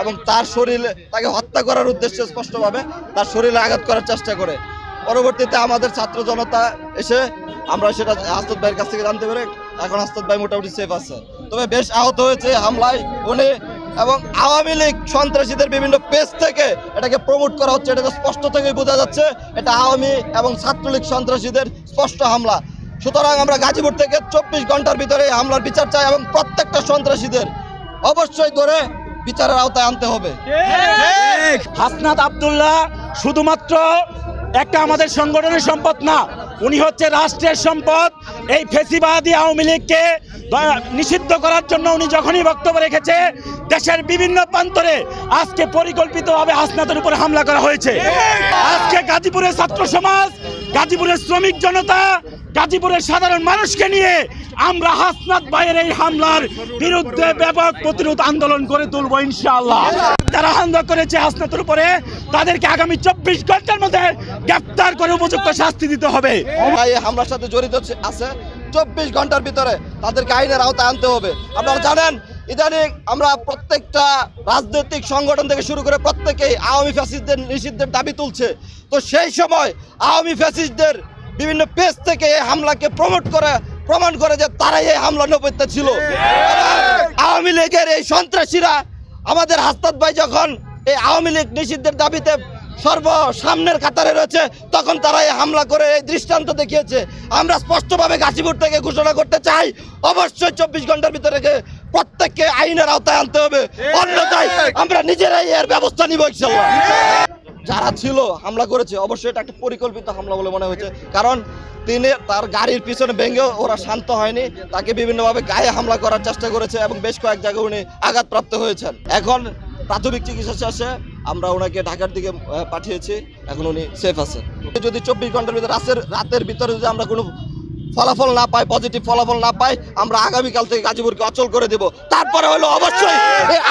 এবং তার শরীরে তাকে হত্যা করার উদ্দেশ্যে স্পষ্টভাবে তার শরীরে আঘাত করার চেষ্টা করে। পরবর্তীতে আমাদের ছাত্র জনতা এসে আমরা সেটা হাসনাত ভাইয়ের কাছ থেকে জানতে পারি এখন হাসনাত ভাই মোটামুটি সেফ আছে। তবে বেশ আহত হয়েছে হামলায়। উনি এবং আওয়ামী লীগ সন্ত্রাসীদের বিভিন্ন পেজ থেকে এটাকে প্রমোট করা হচ্ছে এটা স্পষ্ট থেকেই বোঝা যাচ্ছে, এটা আওয়ামী এবং ছাত্রলীগ সন্ত্রাসীদের স্পষ্ট হামলা। সুতরাং আমরা গাজীপুর থেকে চব্বিশ ঘণ্টার ভিতরে হামলার বিচার চাই এবং প্রত্যেকটা সন্ত্রাসীদের অবশ্যই ধরে বিচারের আওতায় আনতে হবে। হাসনাত আব্দুল্লাহ শুধুমাত্র একটা আমাদের সংগঠনের সম্পদ না, উনি হচ্ছে রাষ্ট্রের সম্পদ। এই ফেসিবাদী আওয়ামী লীগকে নিষিদ্ধ করার জন্য উনি যখনই বক্তব্য রেখেছে, দেশের বিভিন্ন প্রান্তরে আজকে পরিকল্পিতভাবে হাসনাতের উপরে হামলা করা হয়েছে। আজকে গাজীপুরের ছাত্র সমাজ, গাজীপুরের শ্রমিক জনতা, গাজীপুরের সাধারণ মানুষকে নিয়ে আমরা হাসনাত ভাইয়ের এই হামলার বিরুদ্ধে ব্যাপক প্রতিরোধ আন্দোলন করে তুলবো ইনশাআল্লাহ। যারা হামলা করেছে হাসনাতের উপরে, তাদেরকে আগামী চব্বিশ ঘণ্টার মধ্যে গ্রেপ্তার করে উপযুক্ত শাস্তি দিতে হবে। হামলার সাথে জড়িত আছে। চব্বিশ ঘণ্টার ভিতরে তাদেরকে আইনের আওতায় আনতে হবে। আপনারা জানেন, ইদানিং আমরা প্রত্যেকটা রাজনৈতিক সংগঠন থেকে শুরু করে প্রত্যেকেই আওয়ামী ফ্যাসিস্টদের নিষিদ্ধের দাবি তুলছে। তো সেই সময় আওয়ামী ফ্যাসিস্টদের বিভিন্ন পেজ থেকে এই হামলাকে প্রমোট করে, প্রমাণ করে যে তারাই এই হামলা নৈপথ্য ছিল। আওয়ামী লীগের এই সন্ত্রাসীরা আমাদের হাস্তাত ভাই যখন এই আওয়ামী লীগ নিষিদ্ধের দাবিতে সর্ব সামনের কাতারে রয়েছে। তখন তারা এই হামলা করে এই দৃষ্টান্ত দেখিয়েছে। আমরা স্পষ্টভাবে গাজীপুর থেকে ঘোষণা করতে চাই, অবশ্যই চব্বিশ ঘণ্টার ভিতরে প্রত্যেককে আইনের আওতায় আনতে হবে। অন্যথায় আমরা নিজেরাই এর ব্যবস্থা নিব যারা ছিল, হামলা করেছে, অবশ্যই এটা একটা পরিকল্পিত হামলা বলে মনে হয়েছে। কারণ তিনি তার গাড়ির পিছনে ভেঙে ওরা শান্ত হয়নি, তাকে বিভিন্নভাবে গায়ে হামলা করার চেষ্টা করেছে এবং বেশ কয়েক জায়গায় উনি আঘাতপ্রাপ্ত হয়েছেন। এখন প্রাথমিক চিকিৎসা শেষে আমরা ওনাকে ঢাকার দিকে পাঠিয়েছি। এখন উনি সেফ আছে। যদি চব্বিশ ঘণ্টার ভিতরে রাতের রাতের ভিতরে যদি আমরা কোনো ফলাফল না পাই পজিটিভ ফলাফল না পাই, আমরা আগামীকাল থেকে গাজীপুরকে অচল করে দেব। তারপরে হলো অবশ্যই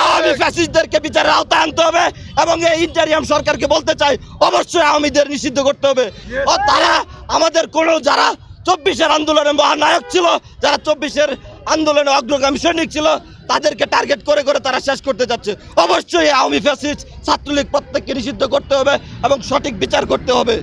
আওয়ামী ফ্যাসিস্টদেরকে বিচারের আওতায় আনতে হবে এবং এই ইন্টারিয়াম সরকারকে বলতে চাই, অবশ্যই আওয়ামীদের নিষিদ্ধ করতে হবে। ও তারা আমাদের কোনো, যারা চব্বিশের আন্দোলনে মহানায়ক ছিল, যারা চব্বিশের আন্দোলনে অগ্রগামী সৈনিক ছিল, তাদেরকে টার্গেট করে করে তারা শেষ করতে যাচ্ছে। অবশ্যই আওয়ামী ফ্যাসিস্ট ছাত্রলীগ প্রত্যেককে নিষিদ্ধ করতে হবে এবং সঠিক বিচার করতে হবে।